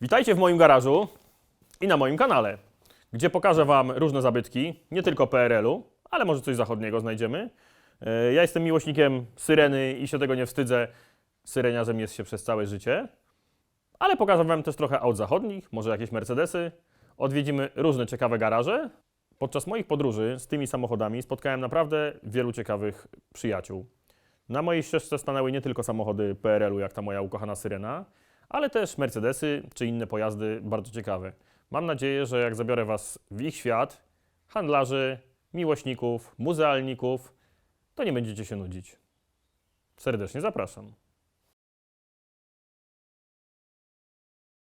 Witajcie w moim garażu i na moim kanale, gdzie pokażę Wam różne zabytki, nie tylko PRL-u, ale może coś zachodniego znajdziemy. E, ja jestem miłośnikiem syreny i się tego nie wstydzę. Syreniarzem jest się przez całe życie. Ale pokażę Wam też trochę aut zachodnich, może jakieś Mercedesy, Odwiedzimy różne ciekawe garaże. Podczas moich podróży z tymi samochodami spotkałem naprawdę wielu ciekawych przyjaciół. Na mojej ścieżce stanęły nie tylko samochody PRL-u, jak ta moja ukochana Syrena, ale też Mercedesy czy inne pojazdy bardzo ciekawe. Mam nadzieję, że jak zabiorę Was w ich świat, handlarzy, miłośników, muzealników, to nie będziecie się nudzić. Serdecznie zapraszam.